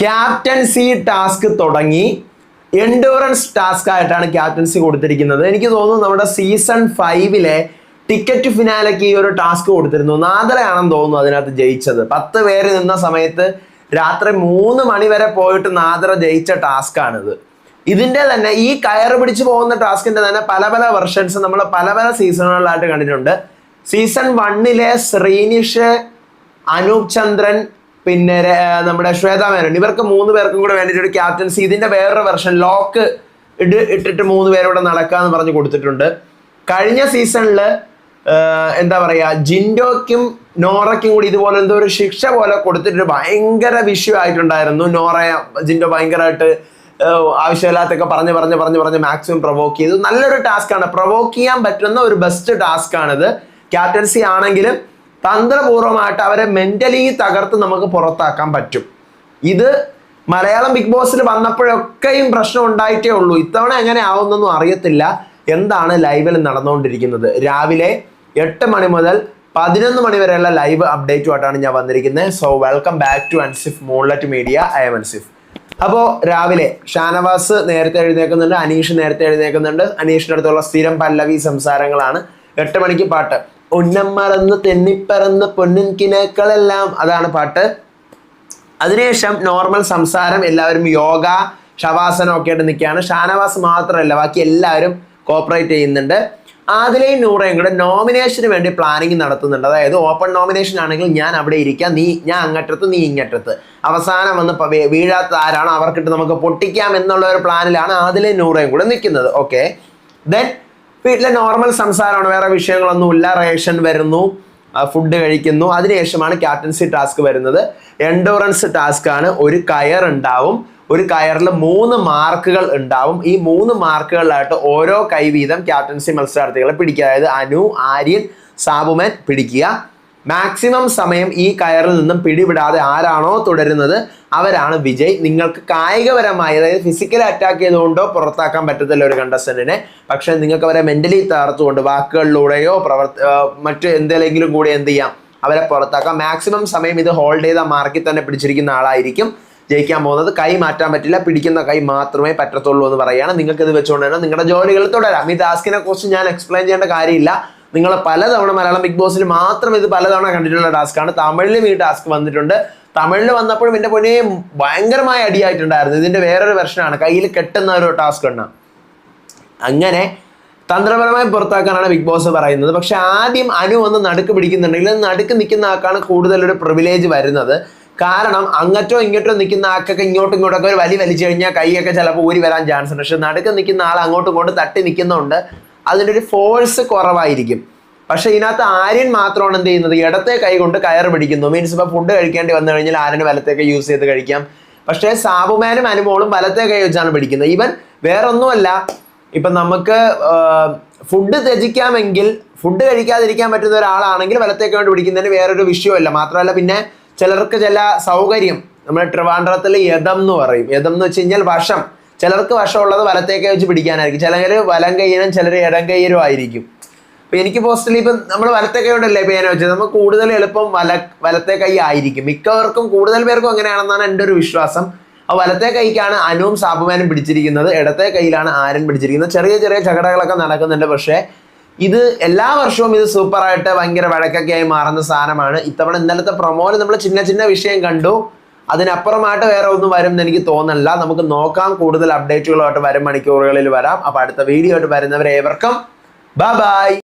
Captaincy task തുടങ്ങി. Endurance task ആയിട്ടാണ് captaincy കൊടുത്തിരിക്കുന്നത്. എനിക്ക് തോന്നുന്നു നമ്മുടെ സീസൺ ഫൈവിലെ ടിക്കറ്റ് ഫിനാലയ്ക്ക് ഈ ഒരു ടാസ്ക് കൊടുത്തിരുന്നു. നാദലയാണെന്ന് തോന്നുന്നു അതിനകത്ത് ജയിച്ചത്. പത്ത് പേര് നിന്ന സമയത്ത് രാത്രി മൂന്ന് മണി വരെ പോയിട്ട് നാദര ജയിച്ച ടാസ്ക് ആണിത് ഇതിന്റെ തന്നെ ഈ കയറ് പിടിച്ചു പോകുന്ന ടാസ്കിന്റെ തന്നെ പല പല വെർഷൻസ് നമ്മൾ പല പല സീസണുകളിലായിട്ട് കണ്ടിട്ടുണ്ട്. സീസൺ വണ്ണിലെ ശ്രീനിഷ് അനൂപ് ചന്ദ്രൻ പിന്നെ നമ്മുടെ ശ്വേത മേനോൻ. ഇവർക്ക് മൂന്ന് പേർക്കും കൂടെ വേണ്ടിയിട്ട് ഒരു ക്യാപ്റ്റൻസി ഇതിന്റെ വേറൊരു വെർഷൻ ലോക്ക് ഇട്ട് ഇട്ടിട്ട് മൂന്ന് പേരോടെ നടക്കാന്ന് പറഞ്ഞ് കൊടുത്തിട്ടുണ്ട്. കഴിഞ്ഞ സീസണിൽ എന്താ പറയാ ജിൻഡോയ്ക്കും നോറയ്ക്കും കൂടി ഇതുപോലെ എന്തോ ഒരു ശിക്ഷ പോലെ കൊടുത്തിട്ട് ഭയങ്കര വിഷയമായിട്ടുണ്ടായിരുന്നു നോറയെ ജിൻഡോ ഭയങ്കരമായിട്ട് ആവശ്യമില്ലാത്തൊക്കെ പറഞ്ഞ് പറഞ്ഞ് പറഞ്ഞ് പറഞ്ഞ് മാക്സിമം പ്രൊവോക്ക് ചെയ്തു. നല്ലൊരു ടാസ്ക് ആണ്. പ്രൊവോക്ക് ചെയ്യാൻ പറ്റുന്ന ഒരു ബെസ്റ്റ് ടാസ്ക് ആണിത്. ക്യാപ്റ്റൻസി ആണെങ്കിലും തന്ത്രപൂർവമായിട്ട് അവരെ മെന്റലി തകർത്ത് നമുക്ക് പുറത്താക്കാൻ പറ്റും. ഇത് മലയാളം ബിഗ് ബോസിൽ വന്നപ്പോഴൊക്കെയും പ്രശ്നം ഉണ്ടായിട്ടേ ഉള്ളൂ. ഇത്തവണ എങ്ങനെ ആവുന്നൊന്നും അറിയത്തില്ല. എന്താണ് ലൈവിൽ നടന്നുകൊണ്ടിരിക്കുന്നത്? രാവിലെ എട്ട് മണി മുതൽ പതിനൊന്ന് മണി വരെയുള്ള ലൈവ് അപ്ഡേറ്റുമായിട്ടാണ് ഞാൻ വന്നിരിക്കുന്നത്. So welcome back to Ansif moonlight media I'm Ansif അപ്പോൾ രാവിലെ ഷാനവാസ് നേരത്തെ എഴുന്നേക്കുന്നുണ്ട് അനീഷ് നേരത്തെ എഴുന്നേക്കുന്നുണ്ട് അനീഷിന്റെ അടുത്തുള്ള സ്ഥിരം പല്ലവി സംസാരങ്ങളാണ്. എട്ട് മണിക്ക് പാട്ട്. ഉന്നം മറന്ന് തെന്നിപ്പറന്ന് പൊന്നിൻ കിനക്കളെല്ലാം. അതാണ് പാട്ട്. അതിനുശേഷം നോർമൽ സംസാരം എല്ലാവരും യോഗ ശവാസനം ഒക്കെ ആയിട്ട് നിൽക്കുകയാണ്. ഷാനവാസ് മാത്രമല്ല ബാക്കി എല്ലാവരും കോപ്പറേറ്റ് ചെയ്യുന്നുണ്ട്. ആദിലയും നൂറയും കൂടെ നോമിനേഷന് വേണ്ടി പ്ലാനിങ് നടത്തുന്നുണ്ട്. അതായത് ഓപ്പൺ നോമിനേഷൻ ആണെങ്കിൽ ഞാൻ അവിടെ ഇരിക്കാം നീ ഞാൻ അങ്ങറ്റത്ത് നീ ഇങ്ങറ്റത്ത്. അവസാനം വന്ന് വീഴാത്ത ആരാണോ അവർക്കിട്ട് നമുക്ക് പൊട്ടിക്കാം എന്നുള്ള ഒരു പ്ലാനിലാണ് ആദിലയും നൂറയും കൂടെ നിൽക്കുന്നത്. ഓക്കെ ദെൻ വീട്ടിലെ നോർമൽ സംസാരമാണ് വേറെ വിഷയങ്ങളൊന്നുമില്ല. റേഷൻ വരുന്നു ഫുഡ് കഴിക്കുന്നു. അതിനുശേഷമാണ് ക്യാപ്റ്റൻസി ടാസ്ക് വരുന്നത്. എൻഡോറൻസ് ടാസ്ക് ആണ്. ഒരു കയർ ഉണ്ടാവും. ഒരു കയറിൽ മൂന്ന് മാർക്കുകൾ ഉണ്ടാവും. ഈ മൂന്ന് മാർക്കുകളിലായിട്ട് ഓരോ കൈ വീതം ക്യാപ്റ്റൻസി മത്സരാർത്ഥികളെ പിടിക്കുക. അതായത് അനു ആര്യൻ സാബുമൻ പിടിക്കുക. മാക്സിമം സമയം ഈ കയറിൽ നിന്നും പിടിവിടാതെ ആരാണോ തുടരുന്നത് അവരാണ് വിജയ്. നിങ്ങൾക്ക് കായികപരമായി അതായത് ഫിസിക്കൽ അറ്റാക്ക് ചെയ്തുകൊണ്ടോ പുറത്താക്കാൻ പറ്റത്തില്ല ഒരു കണ്ടസ്റ്റന്റിനെ പക്ഷെ നിങ്ങൾക്ക് അവരെ മെന്റലി തകർത്തുകൊണ്ട് വാക്കുകളിലൂടെയോ പ്രവർത്തി മറ്റു എന്തെങ്കിലും കൂടി എന്ത് ചെയ്യാം? അവരെ പുറത്താക്കാം. മാക്സിമം സമയം ഇത് ഹോൾഡ് ചെയ്ത മാർക്കിൽ തന്നെ പിടിച്ചിരിക്കുന്ന ആളായിരിക്കും ജയിക്കാൻ പോകുന്നത്. കൈ മാറ്റാൻ പറ്റില്ല. പിടിക്കുന്ന കൈ മാത്രമേ പറ്റത്തുള്ളൂ എന്ന് പറയുകയാണ്. നിങ്ങൾക്ക് ഇത് വെച്ചുകൊണ്ട് തന്നെ നിങ്ങളുടെ ജോലികൾ തുടരാം. ഈ ടാസ്കിനെ കുറിച്ച് ഞാൻ എക്സ്പ്ലെയിൻ ചെയ്യേണ്ട കാര്യമില്ല. നിങ്ങൾ പലതവണ മലയാളം ബിഗ് ബോസിൽ മാത്രം ഇത് പലതവണ കണ്ടിട്ടുള്ള ടാസ്ക്കാണ്. തമിഴിലും ഈ ടാസ്ക് വന്നിട്ടുണ്ട്. തമിഴിൽ വന്നപ്പോഴും എന്റെ പൊന്നെ ഭയങ്കരമായ അടിയായിട്ടുണ്ടായിരുന്നു. ഇതിന്റെ വേറൊരു വെർഷനാണ് കയ്യിൽ കെട്ടുന്ന ഒരു ടാസ്ക് ഉണ്ട് അങ്ങനെ തന്ത്രപരമായി പുറത്താക്കാനാണ് ബിഗ് ബോസ് പറയുന്നത്. പക്ഷെ ആദ്യം അനു വന്ന് നടുക്ക് പിടിക്കുന്നുണ്ടെങ്കിൽ നടുക്ക് നിൽക്കുന്ന ആൾക്കാണ് കൂടുതൽ ഒരു പ്രിവിലേജ് വരുന്നത്. കാരണം അങ്ങറ്റോ ഇങ്ങോട്ടോ നിൽക്കുന്ന ആൾക്കൊക്കെ ഇങ്ങോട്ടും ഇങ്ങോട്ടൊക്കെ ഒരു വലി വലിച്ചു കഴിഞ്ഞാൽ കൈയൊക്കെ ചിലപ്പോൾ ഊരി വരാൻ ചാൻസ് ഉണ്ട്. പക്ഷെ നടുക്ക് നിൽക്കുന്ന ആൾ അങ്ങോട്ടും ഇങ്ങോട്ടും തട്ടി നിൽക്കുന്നതുകൊണ്ട് അതിന്റെ ഒരു ഫോഴ്സ് കുറവായിരിക്കും. പക്ഷേ ഇതിനകത്ത് ആര്യൻ മാത്രമാണ് എന്ത് ചെയ്യുന്നത്? ഇടത്തെ കൈ കൊണ്ട് കയർ പിടിക്കുന്നു. മീൻസ് ഇപ്പോൾ ഫുഡ് കഴിക്കേണ്ടി വന്നു കഴിഞ്ഞാൽ ആര്യന് വലത്തേക്ക് യൂസ് ചെയ്ത് കഴിക്കാം. പക്ഷേ സാബുമാനും അനുമോളും വലത്തെ കൈ വെച്ചാണ് പിടിക്കുന്നത്. ഈവൻ വേറൊന്നുമല്ല ഇപ്പം നമുക്ക് ഫുഡ് ത്യജിക്കാമെങ്കിൽ ഫുഡ് കഴിക്കാതിരിക്കാൻ പറ്റുന്ന ഒരാളാണെങ്കിൽ വലത്തേക്ക് വേണ്ടി പിടിക്കുന്നതിന് വേറൊരു വിഷയമല്ല. മാത്രമല്ല പിന്നെ ചിലർക്ക് ചില സൗകര്യം. നമ്മുടെ ട്രിവാൻഡ്രത്തിൽ യഥം എന്ന് പറയും. യഥം എന്ന് വെച്ച് കഴിഞ്ഞാൽ വശം. ചിലർക്ക് വശമുള്ളത് വലത്തേക്ക് വെച്ച് പിടിക്കാനായിരിക്കും. ചിലർ വലം കയ്യനും ചിലർ ഇടം കയ്യനും ആയിരിക്കും. അപ്പൊ എനിക്ക് പോസ്റ്റലി ഇപ്പം നമ്മൾ വലത്തെ കൈ കൊണ്ടല്ലേ ഞാൻ വെച്ചത്? നമുക്ക് കൂടുതൽ എളുപ്പം വല വലത്തെ കൈ ആയിരിക്കും. മിക്കവർക്കും കൂടുതൽ പേർക്കും അങ്ങനെയാണെന്നാണ് എന്റെ ഒരു വിശ്വാസം. ആ വലത്തെ കൈക്കാണ് അനുവും സാബുമാനും പിടിച്ചിരിക്കുന്നത്. ഇടത്തെ കൈയിലാണ് ആരൻ പിടിച്ചിരിക്കുന്നത്. ചെറിയ ചെറിയ ചകടകളൊക്കെ നടക്കുന്നുണ്ട്. പക്ഷേ ഇത് എല്ലാ വർഷവും ഇത് സൂപ്പറായിട്ട് ഭയങ്കര വഴക്കൊക്കെ ആയി മാറുന്ന സാധനമാണ്. ഇത്തവണ ഇന്നലത്തെ പ്രൊമോയിൽ നമ്മൾ ചിന്ന ചിന്ന വിഷയം കണ്ടു. അതിനപ്പുറമായിട്ട് വേറെ ഒന്നും വരും എന്ന് എനിക്ക് തോന്നുന്നില്ല. നമുക്ക് നോക്കാം കൂടുതൽ അപ്ഡേറ്റുകളുമായിട്ട് വരും മണിക്കൂറുകളിൽ വരാം. അപ്പൊ അടുത്ത വീഡിയോ ആയിട്ട് വരുന്നവരെ ഏവർക്കും ബൈ